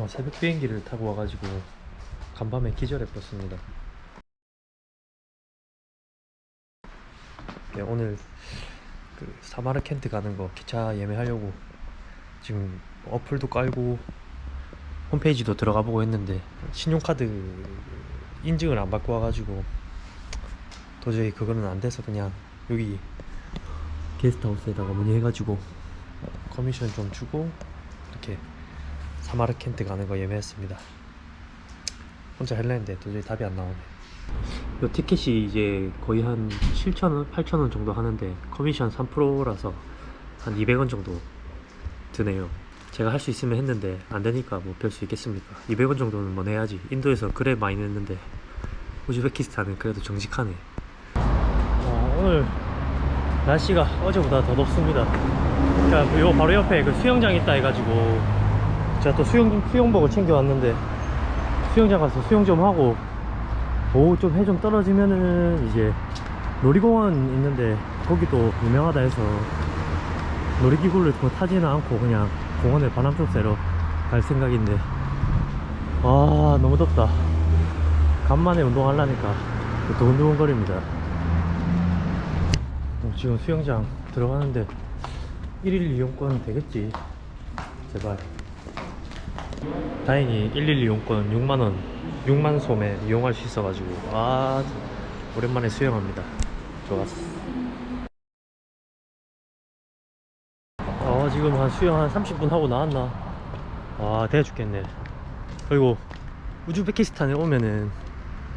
어, 새벽 비행기를 타고 와가지고 간밤에 기절해버렸습니다. 네, 오늘 그 사마르켄트 가는 거 기차 예매하려고 지금 어플도 깔고 홈페이지도 들어가 보고 했는데 신용카드 인증을 안 받고 와가지고 도저히 그거는 안 돼서 그냥 여기 게스트하우스에다가 문의해가지고 커미션 좀 주고 이렇게 사마르켄트 가는 거 예매했습니다. 혼자 할려 했는데 도저히 답이 안 나오네. 이 티켓이 이제 거의 한 7,000원, 8,000원 정도 하는데 커미션 3%라서 한 200원 정도 드네요. 제가 할 수 있으면 했는데 안 되니까 뭐별수 있겠습니까? 200원 정도는 뭐 내야지. 인도에서 그래 많이 냈는데 우즈베키스탄은 그래도 정직하네. 어, 오늘 날씨가 어제보다 더 덥습니다. 그러니까 요 바로 옆에 그 수영장 있다 해가지고 제가 또 수영 수영복을 챙겨왔는데 수영장 가서 수영 좀 하고 오후 좀 해 좀 떨어지면은 이제 놀이공원 있는데 거기도 유명하다 해서 놀이기구를 뭐 타지는 않고 그냥 공원에 바람 좀 쐬러 갈 생각인데 아 너무 덥다. 간만에 운동하려니까 또 두근두근거립니다. 어, 지금 수영장 들어가는데 1일 이용권 되겠지? 제발 다행히 1일 이용권 6만원 6만 소매 이용할 수 있어가지고 아 오랜만에 수영합니다. 좋았어. 어 지금 한 수영 한 30분 하고 나왔나? 와 대해 죽겠네. 그리고 우즈베키스탄에 오면은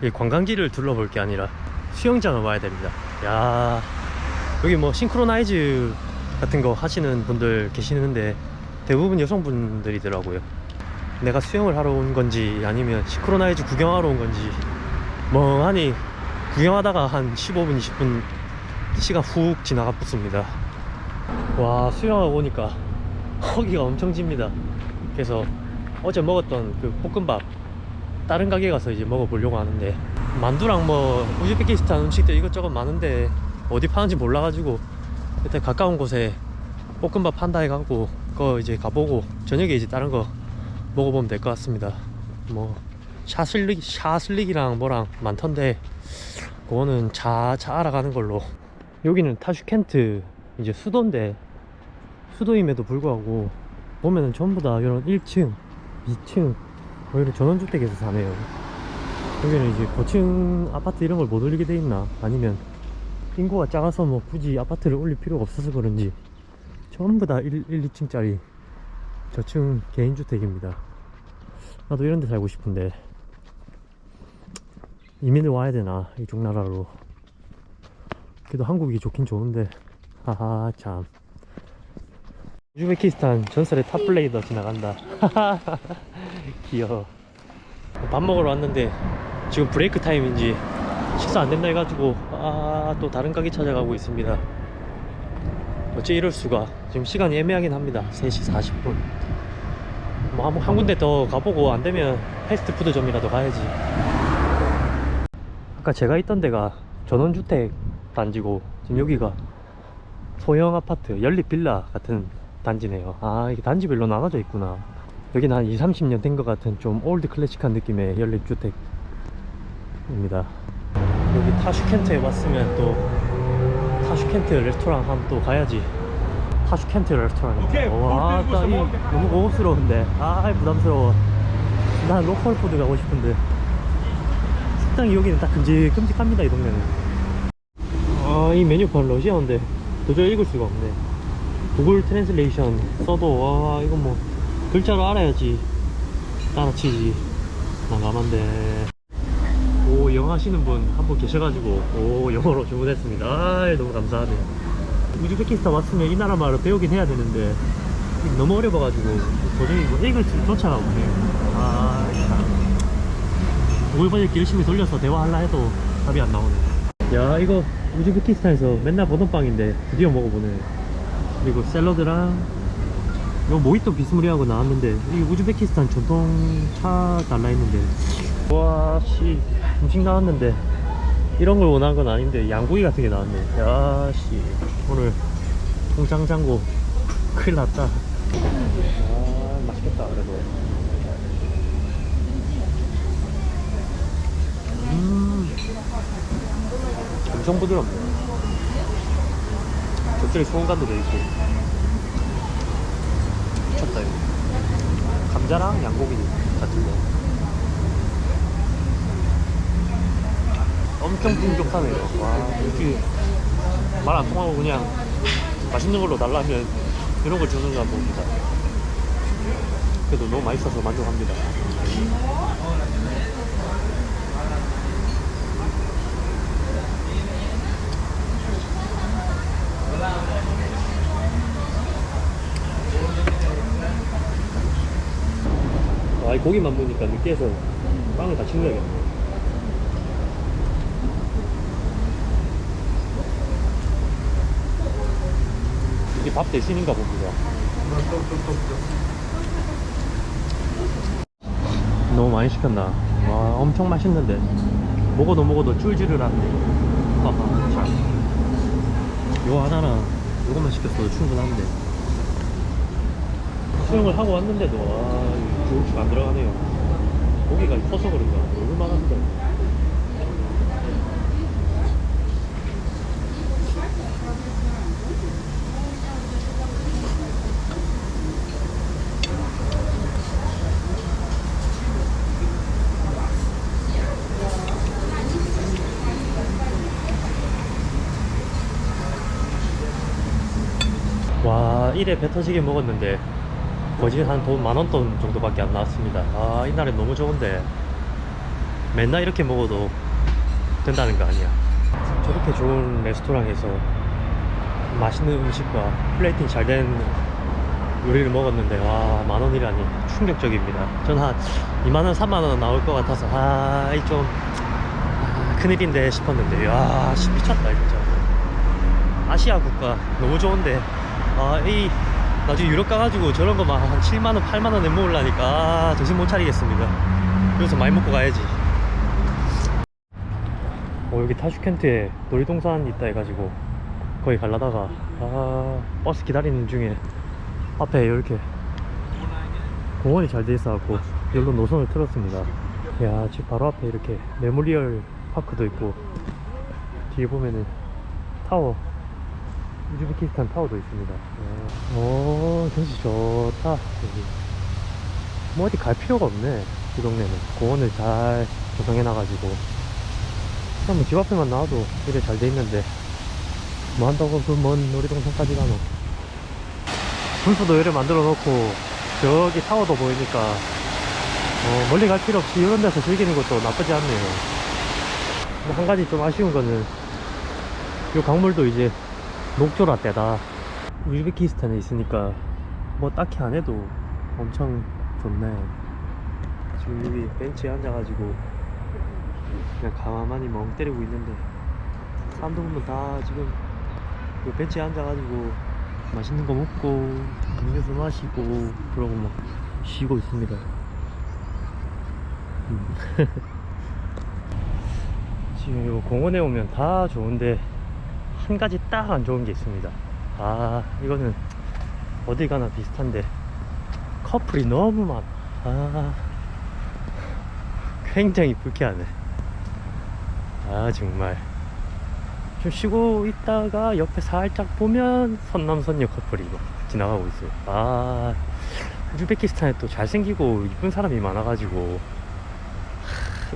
이 관광지를 둘러볼 게 아니라 수영장을 와야 됩니다. 야 여기 뭐 싱크로나이즈 같은 거 하시는 분들 계시는데 대부분 여성분들이더라고요 내가 수영을 하러 온 건지 아니면 싱크로나이즈 구경하러 온 건지 멍하니 구경하다가 한 15분 20분 시간 훅 지나가 붙습니다. 와 수영하고 오니까 허기가 엄청 집니다. 그래서 어제 먹었던 그 볶음밥 다른 가게 가서 이제 먹어보려고 하는데 만두랑 뭐 우즈베키스탄 음식들 이것저것 많은데 어디 파는지 몰라가지고 일단 가까운 곳에 볶음밥 판다 해갖고 그거 이제 가보고 저녁에 이제 다른 거 먹어보면 될 것 같습니다. 뭐 샤슬릭 샤슬릭이랑 뭐랑 많던데 그거는 차, 차 알아가는 걸로. 여기는 타슈켄트 이제 수도인데 수도임에도 불구하고 보면은 전부 다 이런 1층 2층 뭐 이런 전원주택에서 사네요. 여기는 이제 고층 아파트 이런 걸 못 올리게 돼 있나? 아니면 인구가 작아서 뭐 굳이 아파트를 올릴 필요가 없어서 그런지 전부 다 1, 1 2층짜리 저층 개인주택입니다. 나도 이런 데 살고 싶은데 이민을 와야 되나 이쪽 나라로. 그래도 한국이 좋긴 좋은데 하하 참. 우즈베키스탄 전설의 탑블레이더 지나간다. 귀여워. 밥 먹으러 왔는데 지금 브레이크 타임인지 식사 안 된다 해가지고 아 또 다른 가게 찾아가고 있습니다 어째 이럴 수가? 지금 시간이 애매하긴 합니다. 3시 40분. 뭐 한, 한 군데 더 가보고 안 되면 패스트푸드점이라도 가야지. 아까 제가 있던 데가 전원주택 단지고 지금 여기가 소형 아파트 연립 빌라 같은 단지네요. 아 이게 단지별로 나눠져 있구나. 여기는 한 2, 30년 된 것 같은 좀 올드 클래식한 느낌의 연립주택입니다. 여기 타슈켄트에 왔으면 또 타슈켄트 레스토랑 한번 또 가야지. 타슈켄트 레스토랑 오케이, 와, 볼딱 이, 필요 없어, 너무 고급스러운데. 아 부담스러워. 난 로컬 푸드 가고 싶은데. 식당이 여기는 딱 끔찍끔찍합니다 이 동네는. 아 이 메뉴판 러시아어인데 도저히 읽을 수가 없네. 구글 트랜슬레이션 써도 와 이건 뭐 글자로 알아야지 따라치지. 난감한데 하시는 분 한 분 계셔가지고 오 영어로 주문했습니다. 아 너무 감사하네 우즈베키스탄 왔으면 이 나라 말을 배우긴 해야 되는데 너무 어려워가지고 도저히 뭐 읽을 수조차가 없네요. 아참. 구글 번역기 열심히 돌려서 대화하려 해도 답이 안 나오네. 야 이거 우즈베키스탄에서 맨날 보던 빵인데 드디어 먹어보네. 그리고 샐러드랑 이거 모히또 비스무리하고 나왔는데 이 우즈베키스탄 전통 차 달라 했는데 와씨 음식 나왔는데. 이런 걸 원한 건 아닌데 양고기 같은 게 나왔네. 야씨. 오늘 통장 잔고. 큰일 났다. 아 맛있겠다 그래도. 음. 엄청 부드럽네. 겉절이 소금간도 돼있고. 미쳤다 이거. 감자랑 양고기 같은 거. 엄청 풍족하네요. 와, 이렇게 말 안 통하고 그냥 맛있는 걸로 달라면 이런 걸 주는가 봅니다. 그래도 너무 맛있어서 만족합니다. 아, 이 고기만 보니까 느끼해서 빵을 다 챙겨야겠네. 어머니 밥 대신인가 뭐 봅니다. 너무 많이 시켰나? 와, 엄청 맛있는데. 먹어도 먹어도 줄지를 않네. 봐봐, 자. 요 하나는 요것만 시켰어도 충분한데. 수영을 하고 왔는데도, 와, 고추 안 들어가네요. 고기가 커서 그런가? 얼마나 힘들어. 1일에 배터지게 먹었는데 거의 한돈 만원 돈 정도밖에 안 나왔습니다. 아 이날은 너무 좋은데 맨날 이렇게 먹어도 된다는 거 아니야. 저렇게 좋은 레스토랑에서 맛있는 음식과 플레이팅 잘 된 요리를 먹었는데 와 만원이라니 충격적입니다. 전 한 2만원 3만원 나올 것 같아서 아이좀 아, 큰일인데 싶었는데 아, 와 미쳤다 진짜 아시아 국가 너무 좋은데 아이 나중에 유럽 가가지고 저런 거 막 한 7만원 8만원에 먹으려니까 아, 정신 못 차리겠습니다. 그래서 많이 먹고 가야지. 어 여기 타슈켄트에 놀이동산 있다 해가지고 거기 갈라다가 아 버스 기다리는 중에 앞에 이렇게 공원이 잘 돼 있어갖고 여기로 노선을 틀었습니다. 야 집 바로 앞에 이렇게 메모리얼 파크도 있고 뒤에 보면은 타워 우즈베키스탄 타워도 있습니다. 네. 오, 경치 좋다. 여기. 뭐 어디 갈 필요가 없네. 이 동네는. 공원을 잘 조성해 놔가지고. 그냥 뭐집 앞에만 나와도 이래 잘 돼 있는데. 뭐 한다고 그 먼 놀이동산까지 가노. 분수도 이래 만들어 놓고, 저기 타워도 보이니까, 어, 멀리 갈 필요 없이 이런 데서 즐기는 것도 나쁘지 않네요. 뭐한 가지 좀 아쉬운 거는, 이 강물도 이제 녹조라 때다. 우즈베키스탄에 있으니까 뭐 딱히 안 해도 엄청 좋네. 지금 여기 벤치에 앉아가지고 그냥 가만히 멍 때리고 있는데 사람들 보면 다 지금 요 벤치에 앉아가지고 맛있는 거 먹고 음료수 마시고 그러고 막 쉬고 있습니다. 음. 지금 요 공원에 오면 다 좋은데 한 가지 딱 안 좋은 게 있습니다. 아, 이거는 어디 가나 비슷한데 커플이 너무 많아. 아, 굉장히 불쾌하네. 아, 정말. 좀 쉬고 있다가 옆에 살짝 보면 선남선녀 커플이 막 지나가고 있어요. 아, 우즈베키스탄에 또 잘생기고 이쁜 사람이 많아가지고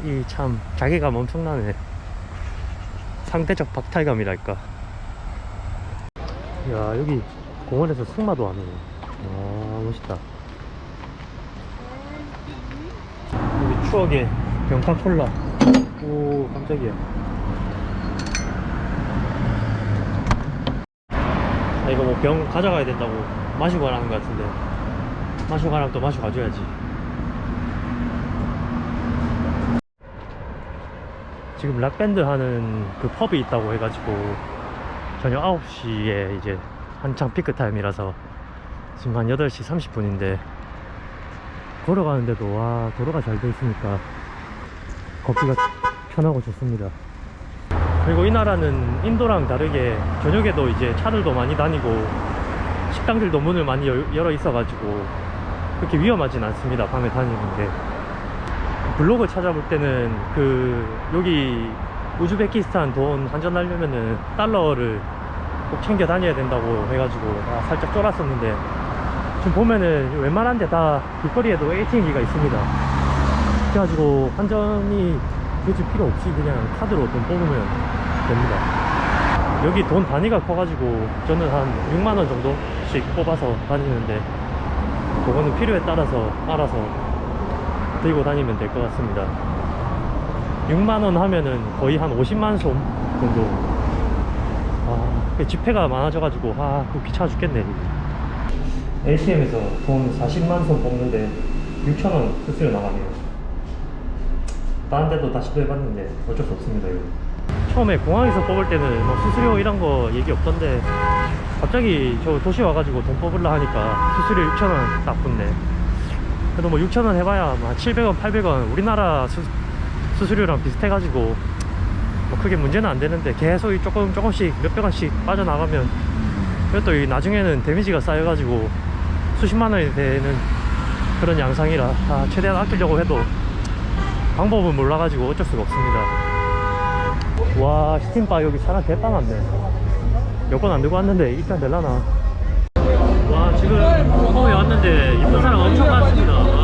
이 참 자괴감 엄청나네. 상대적 박탈감이랄까. 야 여기 공원에서 승마도 하네. 와 멋있다. 여기 추억의 병카콜라. 오 깜짝이야. 아, 이거 뭐 병 가져가야 된다고 마시고 가라는 것 같은데 마시고 가라면 또 마시고 가줘야지. 지금 락밴드 하는 그 펍이 있다고 해가지고 저녁 9시에 이제 한창 피크 타임이라서 지금 한 8시 30분인데 걸어가는데도 와 도로가 잘 돼 있으니까 걷기가 편하고 좋습니다. 그리고 이 나라는 인도랑 다르게 저녁에도 이제 차들도 많이 다니고 식당들도 문을 많이 열- 열어 있어 가지고 그렇게 위험하진 않습니다 밤에 다니는 게. 블로그 찾아볼 때는 그 여기 우즈베키스탄 돈 환전하려면은 달러를 꼭 챙겨 다녀야 된다고 해가지고 아, 살짝 쫄았었는데 지금 보면은 웬만한 데 다 길거리에도 ATM기가 있습니다. 그래가지고 환전이 굳이 필요 없이 그냥 카드로 돈 뽑으면 됩니다. 여기 돈 단위가 커가지고 저는 한 6만원 정도씩 뽑아서 다니는데 그거는 필요에 따라서 알아서 들고 다니면 될 것 같습니다 6만원 하면은 거의 한 50만 솜 정도. 아 지폐가 많아져가지고 아 그거 귀찮아 죽겠네. ATM에서 돈 40만 솜 뽑는데 6천원 수수료 나가네요. 다른 데도 다 시도해봤는데 어쩔 수 없습니다 이거. 처음에 공항에서 뽑을 때는 뭐 수수료 이런 거 얘기 없던데 갑자기 저 도시 와가지고 돈 뽑으려 하니까 수수료 6천원 딱 붙네. 그래도 뭐 6천원 해봐야 뭐 700원 800원 우리나라 수, 수수료랑 비슷해가지고 뭐 크게 문제는 안 되는데 계속 이 조금 조금씩 몇백 원씩 빠져나가면 그것도 이 나중에는 데미지가 쌓여가지고 수십만 원이 되는 그런 양상이라 아, 최대한 아끼려고 해도 방법은 몰라가지고 어쩔 수가 없습니다. 와 스팀바 여기 사람 대빵 많네. 여권 안 들고 왔는데 일단 될라나? 와 지금 홍콩에 왔는데 이쁜 사람 엄청 많습니다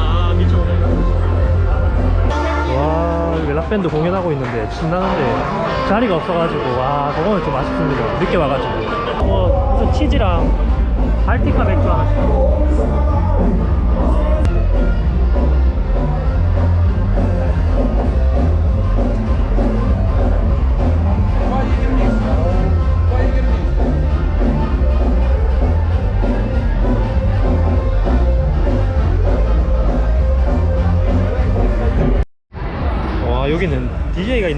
락 밴드 공연하고 있는데 신나는데 자리가 없어가지고 와 그거는 좀 아쉽습니다. 늦게 와가지고. 뭐 무슨 치즈랑 발티카 맥주 하나씩 와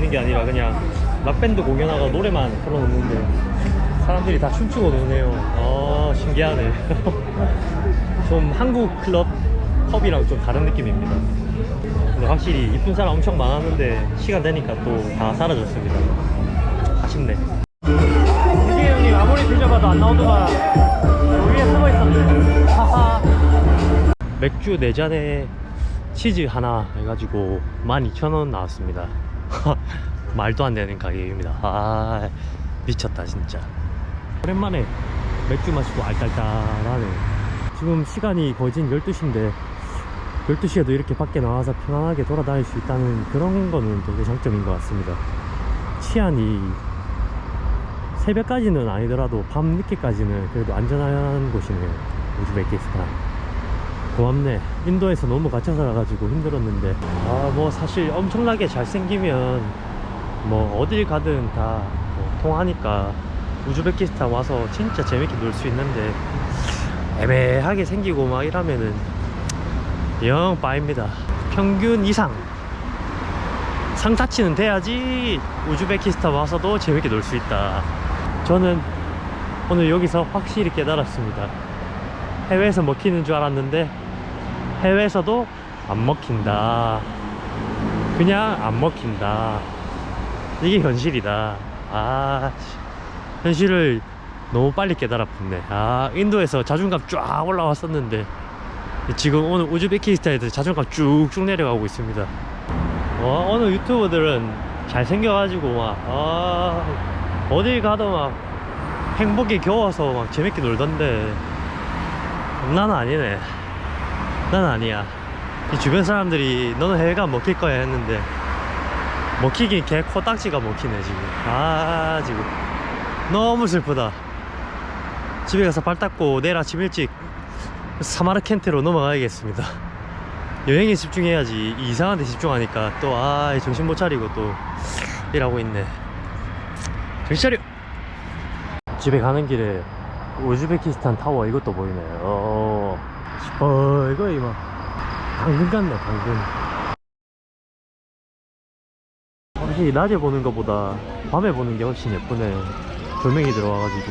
있는 게 아니라 그냥 락밴드 공연하고 노래만 틀어놓는데 사람들이 다 춤추고 노네요. 아 신기하네. 좀 한국 클럽 펍이랑 좀 다른 느낌입니다. 근데 확실히 이쁜 사람 엄청 많았는데 시간 되니까 또 다 사라졌습니다. 아쉽네. 이게 형님 아무리 뒤져봐도 안 나오더만 위에 숨어 있었네. 하하. 맥주 4잔에 치즈 하나 해가지고 12,000원 나왔습니다 말도 안 되는 가격입니다. 아 미쳤다 진짜. 오랜만에 맥주 마시고 알딸딸하네. 지금 시간이 지금 12시인데 12시에도 이렇게 밖에 나와서 편안하게 돌아다닐 수 있다는 그런 거는 되게 장점인 것 같습니다. 치안이 새벽까지는 아니더라도 밤 늦게까지는 그래도 안전한 곳이네요. 우즈베키스탄 고맙네. 인도에서 너무 갇혀 살아가지고 힘들었는데. 아 뭐 사실 엄청나게 잘생기면 뭐 어딜 가든 다 뭐 통하니까 우즈베키스탄 와서 진짜 재밌게 놀 수 있는데 애매하게 생기고 막 이러면은 영 빠입니다. 평균 이상 상타치는 돼야지 우즈베키스탄 와서도 재밌게 놀 수 있다. 저는 오늘 여기서 확실히 깨달았습니다. 해외에서 먹히는 줄 알았는데 해외에서도 안 먹힌다. 그냥 안 먹힌다. 이게 현실이다. 아, 씨. 현실을 너무 빨리 깨달았네. 아, 인도에서 자존감 쫙 올라왔었는데 지금 오늘 우즈베키스탄에서 자존감 쭉쭉 내려가고 있습니다. 어, 어느 유튜버들은 잘생겨가지고 막, 아, 어딜 가도 막 행복에 겨워서 막 재밌게 놀던데 나는 아니네. 난 아니야. 이 주변 사람들이 너는 해외가 안 먹힐 거야 했는데 먹히긴 개 코딱지가 먹히네 지금. 아 지금 너무 슬프다. 집에 가서 발 닦고 내일 아침 일찍 사마르켄트로 넘어가야겠습니다. 여행에 집중해야지 이 이상한 데 집중하니까 또 아 정신 못 차리고 또 일하고 있네. 정신 차려. 집에 가는 길에 우즈베키스탄 타워 이것도 보이네. 어, 어 이거 이거 당근 같네 당근. 확실히 낮에 보는 것보다 밤에 보는 게 훨씬 예쁘네. 조명이 들어와가지고.